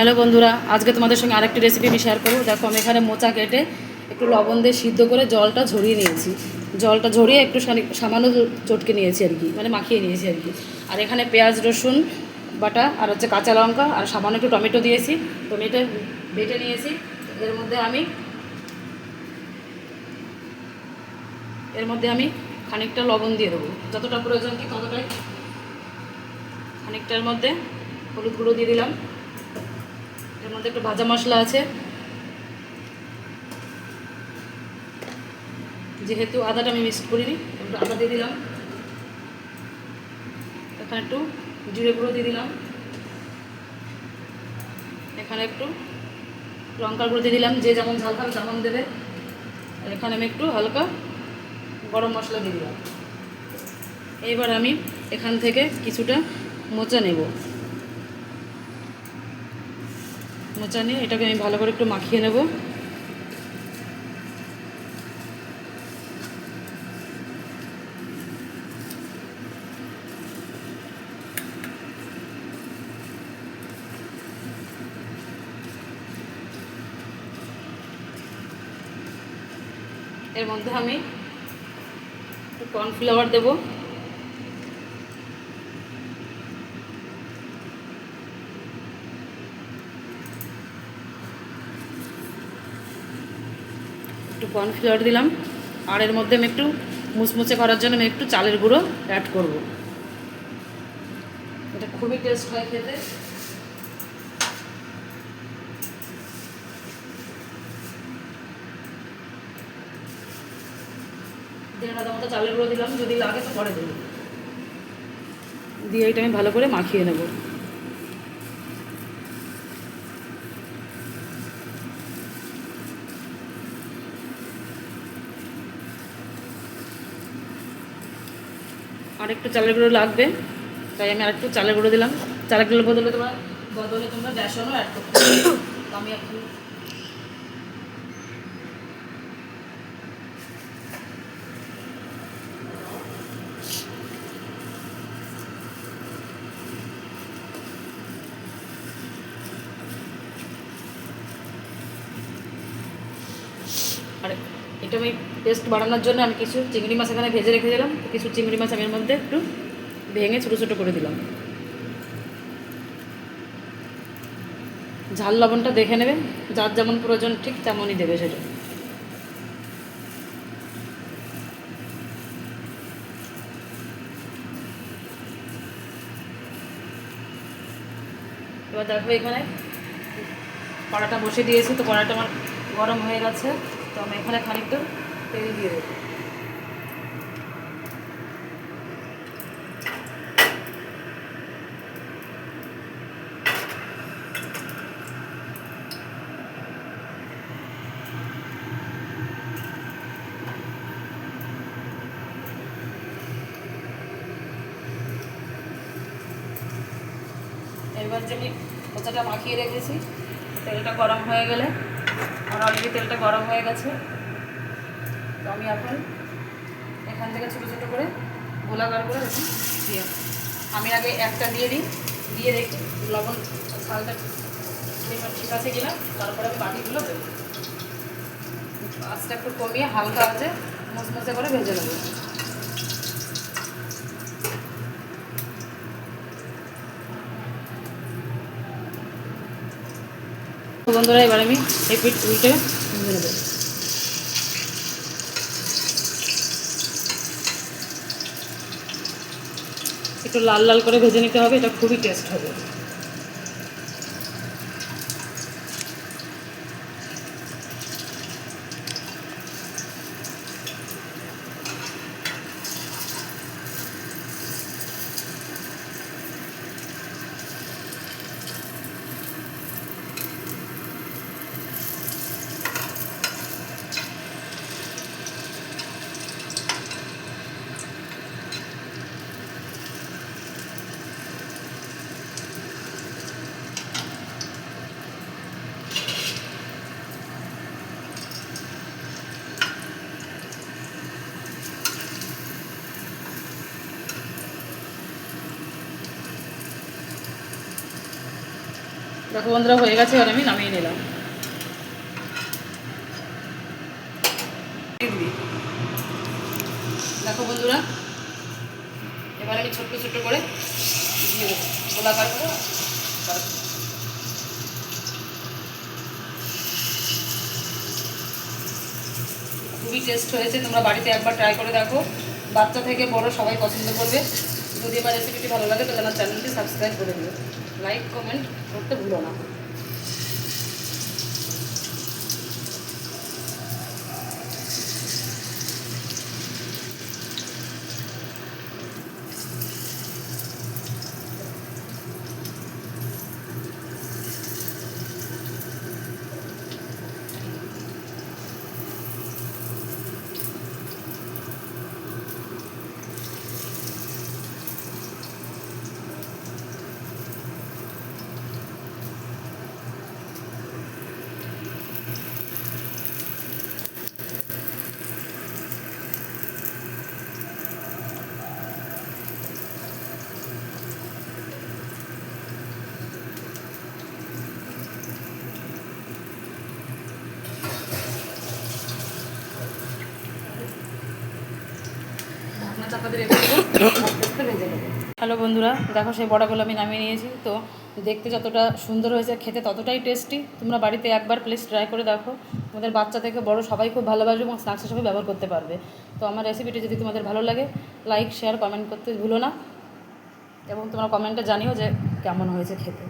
Hello বন্ধুরা, আজকে তোমাদের সঙ্গে আরেকটি রেসিপি আমি শেয়ার করব। দেখো, আমি এখানে মোচা কেটে একটু লবণ দিয়ে সিদ্ধ করে জলটা ঝরিয়ে নিয়েছি। জলটা ঝরিয়ে একটু সামান্য চটকে নিয়েছি আর কি মানে মাখিয়ে নিয়েছি আর কি। আর এখানে পেঁয়াজ, রসুন, বাটা আর হচ্ছে কাঁচা লঙ্কা আর সামান্য একটু টমেটো দিয়েছি। টমেটো বেটে নিয়েছি। এর মধ্যে আমি এর মধ্যে আমি খানিকটা লবণ দিয়ে দেবো। যতটা প্রয়োজন কি ততটাই। খানিকটার মধ্যে হলুদ গুঁড়ো দিয়ে দিলাম। এর মধ্যে একটু ভাজা মশলা আছে। যেহেতু আদাটা আমি মিক্সড করিনি, একটু আদা দিয়ে দিলাম। এখানে একটু জিরে গুঁড়ো দিয়ে দিলাম। এখানে একটু লঙ্কার গুঁড়ো দিয়ে দিলাম, যে যেমন ঝাল খাবে তেমন দেবে। এখানে আমি একটু হালকা গরম মশলা দিয়ে দিলাম। এইবার আমি এখান থেকে কিছুটা মোচা নেব। মোচা নিয়ে এটাকে আমি ভালো করে একটু মাখিয়ে নেব। এর মধ্যে আমি একটু কর্নফ্লাওয়ার দেবো। একটু কর্নফ্লাওয়ার দিলাম। আর এর মধ্যে আমি একটু মুচমুচে করার জন্য আমি একটু চালের গুঁড়ো অ্যাড করব। এটা খুবই টেস্ট হয় খেতে। দেড় হাজার মতো চালের গুঁড়ো দিলাম, যদি লাগে তো পরে দেবো। দিয়ে এটা আমি ভালো করে মাখিয়ে নেব। আর একটু চালের গুঁড়ো লাগবে তাই আমি আরেকটু চালের গুঁড়ো দিলাম চালের গুঁড়োর বদলে তোমার বদলে তোমরা বেসনও অ্যাড করতে। আমি আর এটা আমি টেস্ট বাড়ানোর জন্য আমি কিছু চিংড়ি মাছ এখানে ভেজে রেখে দিলাম কিছু চিংড়ি মাছ আমি এর মধ্যে একটু ভেঙে ছোটো ছোটো করে দিলাম। ঝাল লবণটা দেখে নেবে। যার যেমন প্রয়োজন ঠিক তেমনই দেবে সেটা। এবার দেখো এখানে কড়াটা বসে দিয়েছি, তো কড়াটা আমার গরম হয়ে গেছে। তো আমি এখানে খানিকটা তেল দিয়ে দেবো। এবার যে আমি মোচাটা মাখিয়ে রেখেছি, তেলটা গরম হয়ে গেলে আমার অলরেডি তেলটা গরম হয়ে গেছে। তো আমি এখন এখান থেকে ছোটো ছোটো করে গোলাকার করে দেখুন দিয়ে আমি আগে একটা দিয়ে দিই, দিয়ে দেখি লবণ ঝালটা ঠিক আছে কিনা। তারপরে আমি বাকিগুলো দেবো। আঁচটা একটু কমিয়ে হালকা আছে মচমচে করে ভেজে নেব। তো বন্ধুরা, এবার আমি এই পিঠ উল্টে ভেজে নেব। একটু লাল লাল করে ভেজে নিতে হবে, এটা খুবই টেস্ট হবে। দেখো বন্ধুরা হয়ে গেছে আর আমি নামিয়ে নিলাম। দেখো বন্ধুরা, এবার আমি ছোট্ট ছোট্ট করে দিয়ে দেবো। গোলাকার। খুবই টেস্ট হয়েছে, তোমরা বাড়িতে একবার ট্রাই করে দেখো। বাচ্চা থেকে বড় সবাই পছন্দ করবে। যদি আমার রেসিপিটি ভালো লাগে, তাহলে আমার চ্যানেলটি সাবস্ক্রাইব করে দিও। লাইক কমেন্ট করতে ভুলো না হ্যালো বন্ধুরা, দেখো সেই বড়াগুলো আমি নামিয়ে নিয়েছি। তো দেখতে যতটা সুন্দর হয়েছে, খেতে ততটাই টেস্টি তোমরা বাড়িতে একবার প্লিজ ট্রাই করে দেখো। তোমাদের বাচ্চা থেকে বড় সবাই খুব ভালোবাসবে এবং স্ন্যাক্স হিসেবে ব্যবহার করতে পারবে। তো আমার রেসিপিটি যদি তোমাদের ভালো লাগে লাইক শেয়ার কমেন্ট করতে ভুলো না। এবং তোমরা কমেন্টে জানিও যে কেমন হয়েছে খেতে।